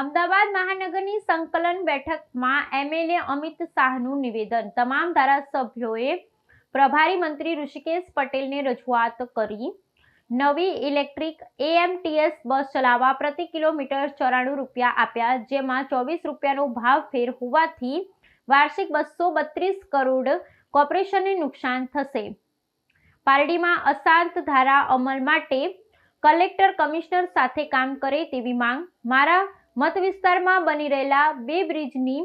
અમદાવાદ મહાનગરની સંકલન બેઠકમાં એમએલએ અમિત શાહનું નિવેદન. તમામ ધારાસભ્યોએ પ્રભારી મંત્રી ઋષિકેશ પટેલને રજૂઆત કરી. નવી ઇલેક્ટ્રિક એએમટીએસ બસ ચલાવવા પ્રતિ કિલોમીટર ચોરાણું રૂપિયા આપ્યા, જેમાં ચોવીસ રૂપિયાનો ભાવ ફેર હોવાથી વાર્ષિક બસો બત્રીસ કરોડ કોર્પોરેશનને નુકસાન થશે. પારડીમાં અશાંત ધારા અમલ માટે કલેક્ટર કમિશનર સાથે કામ કરે તેવી માંગ. મારા મત વિસ્તારમાં બની રહેલા બે બ્રિજની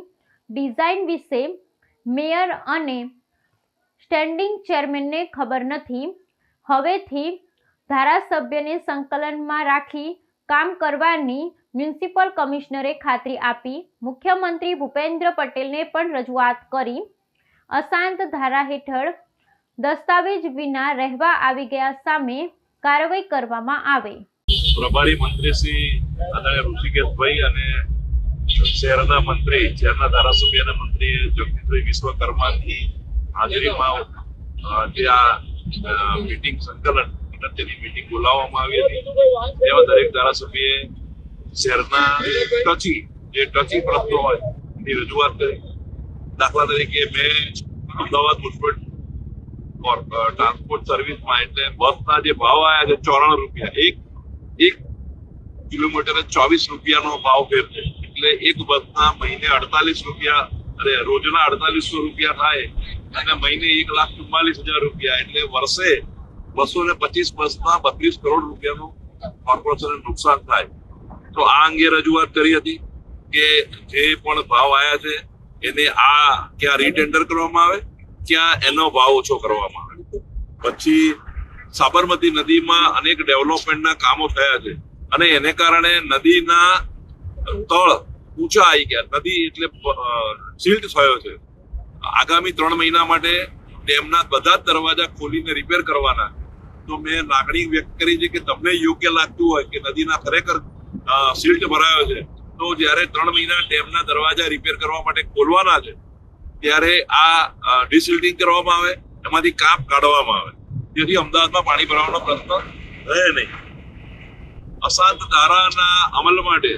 ડિઝાઇન વિશે મેયર અને સ્ટેન્ડિંગ ચેરમેનને ખબર નથી. હવેથી ધારાસભ્યને સંકલનમાં રાખી કામ કરવાની મ્યુનિસિપલ કમિશનરે ખાતરી આપી. મુખ્યમંત્રી ભૂપેન્દ્ર પટેલને પણ રજૂઆત કરી. અશાંત ધારા હેઠળ દસ્તાવેજ વિના રહેવા આવી ગયા સામે કાર્યવાહી કરવામાં આવે. પ્રભારી મંત્રી શ્રી આદરણીય ઋષિકેશભાઈ અને શહેરના મંત્રી, શહેરના ધારાસભ્ય અને મંત્રી જગદીશભાઈ વિશ્વકર્માની હાજરીમાં જે આ મીટિંગ સંકલન અગત્યની મીટિંગ બોલાવવામાં આવી હતી. તેમાં દરેક ધારાસભ્યએ શહેરના ટચી, જે ટચી પ્રશ્નો હોય, એની રજૂઆત કરી. દાખલા તરીકે મેં અમદાવાદ મુન્સિપલ ટ્રાન્સપોર્ટ સર્વિસમાં એટલે બસના જે ભાવ આવ્યા છે ચોરાણું રૂપિયા, એક એક કિલોમીટરે ચોવીસ રૂપિયાનો ભાવ ફેરવે. એટલે એક બસના મહિને અડતાલીસ રૂપિયા, અરે રોજના અડતાલીસો રૂપિયા થાય અને મહિને એક લાખ ચુમ્માલીસ હજાર રૂપિયા. એટલે વર્ષે બસો ને પચીસ બસમાં બત્રીસ કરોડ રૂપિયાનું કોર્પોરેશનને નુકસાન થાય. તો આ અંગે રજૂઆત કરી હતી કે જે પણ ભાવ આવ્યા છે, એને આ ક્યાં રીટેન્ડર કરવામાં આવે, ક્યાં એનો ભાવ ઓછો કરવામાં આવે. પછી સાબરમતી નદીમાં અનેક ડેવલપમેન્ટના કામો થયા છે. અને એને કારણે નદીના તળ ઊંચા આવી ગયા. નદી એટલે સિલ્ટ થયો છે. આગામી ત્રણ મહિના માટે ડેમના બધા જ દરવાજા ખોલીને રિપેર કરવાના. તો મેં લાગણી વ્યક્ત કરી છે કે તમને યોગ્ય લાગતું હોય કે નદીના ખરેખર સિલ્ટ ભરાયો છે. તો જ્યારે ત્રણ મહિના ડેમના દરવાજા રિપેર કરવા માટે ખોલવાના છે, ત્યારે આ ડિસિલ્ટિંગ કરવામાં આવે, એમાંથી કાપ કાઢવામાં આવે. જેથી અમદાવાદમાં પાણી ભરાવાનો પ્રશ્ન રહે નહીં. અશાંત ધારાના અમલ માટે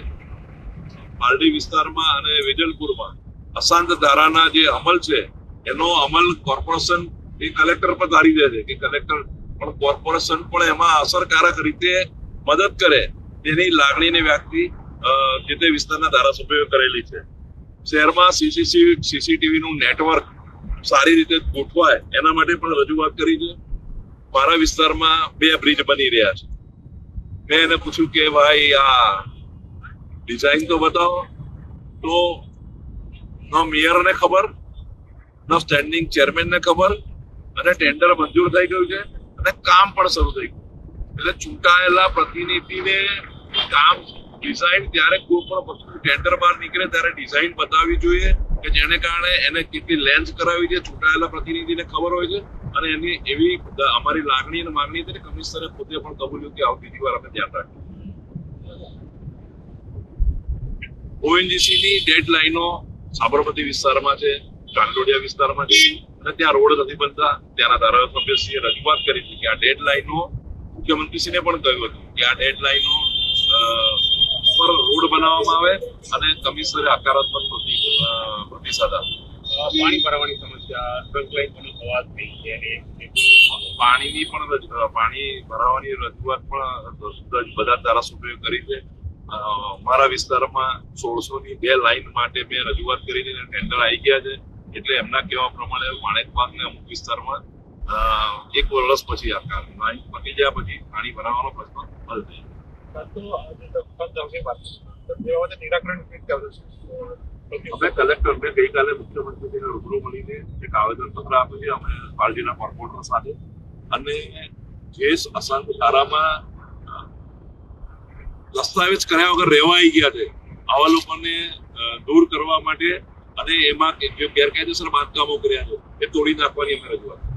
પારડી વિસ્તારમાં અને વેજલપુરમાં અશાંત ધારાના જે અમલ છે, એનો અમલ કોર્પોરેશન, એ કલેક્ટર પર ધારી દે છે કે કલેક્ટર પણ કોર્પોરેશન પણ એમાં અસરકારક રીતે મદદ કરે તેની લાગણીને વ્યક્તિ જે તે વિસ્તારના ધારાસભ્યોએ કરેલી છે. શહેરમાં સીસીસી સીસીટીવી નું નેટવર્ક સારી રીતે ગોઠવાય એના માટે પણ રજૂઆત કરી છે. મારા વિસ્તારમાં બે બ્રિજ બની રહ્યા છે. મેં એને પૂછ્યું કે, ભાઈ, આ ડિઝાઇન તો બતાવો. તો ન મેયરને ખબર, ન સ્ટેન્ડિંગ ચેરમેનને ખબર, અને ટેન્ડર મંજૂર થઈ ગયું છે, અને કામ પણ શરૂ થઈ ગયું. એટલે ચૂંટાયેલા પ્રતિનિધિને કામ ડિઝાઇન ત્યારે કોઈ પણ વસ્તુ ટેન્ડર બહાર નીકળે ત્યારે ડિઝાઇન બતાવવી જોઈએ, કે જેને કારણે એને કેટલી લેન્સ કરાવી છે, ચૂંટાયેલા પ્રતિનિધિને ખબર હોય છે. અને એની એવી અમારી લાગણી અને માંગણી હતી ને કમિશનરે પોતે પણ કબૂલ્યું કે આવું બીજી વાર અમે ધ્યાન રાખીએ ઓએનજીસી ની ડેડ લાઈનો સાબરમતી વિસ્તારમાં છે ચાંદોડિયા વિસ્તારમાં છે અને ત્યાં રોડ નથી બનતા. ત્યાંના ધારાસભ્યશ્રીએ રજૂઆત કરી હતી કે આ ડેડ લાઈનો મુખ્યમંત્રીશ્રીને પણ કહ્યું હતું કે આ ડેડ લાઈનો પર રોડ બનાવવામાં આવે અને કમિશનરે હકારાત્મક પ્રતિસાદ આપે. અ, પાણી ભરાવાની સમસ્યા પણ અવાજની એની પાણીની પણ પાણી ભરાવાની રજૂઆત પણ બધા ધારાસભ્યો કરી છે. મારા વિસ્તારમાં સોળસો ની બે લાઈન માટે મેં રજૂઆત કરી છે અને ટેન્ડર આવી ગયા છે. એટલે એમના કહેવા પ્રમાણે માણેકબાગ ને અમુક વિસ્તારમાં એક વર્ષ પછી આ કામ લાઈન પતી ગયા પછી પાણી ભરાવાનો પ્રશ્ન હલ થઈ નિરાકરણ કેવી કલેક્ટર? અમે કલેક્ટરને ગઈકાલે મુખ્યમંત્રીને રૂબરૂ મળીને એક આવેદન પત્ર આપ્યું છે, અમે પાર્ટીના કોર્પોરેટર સાથે અને જે અશાંત ધારામાં દસ્તાવેજ કર્યા વગર રહેવાઈ ગયા છે, આવા લોકોને દૂર કરવા માટે અને એમાં જે ગેરકાયદેસર બાંધકામો કર્યા છે, એ તોડી નાખવાની અમે રજૂઆત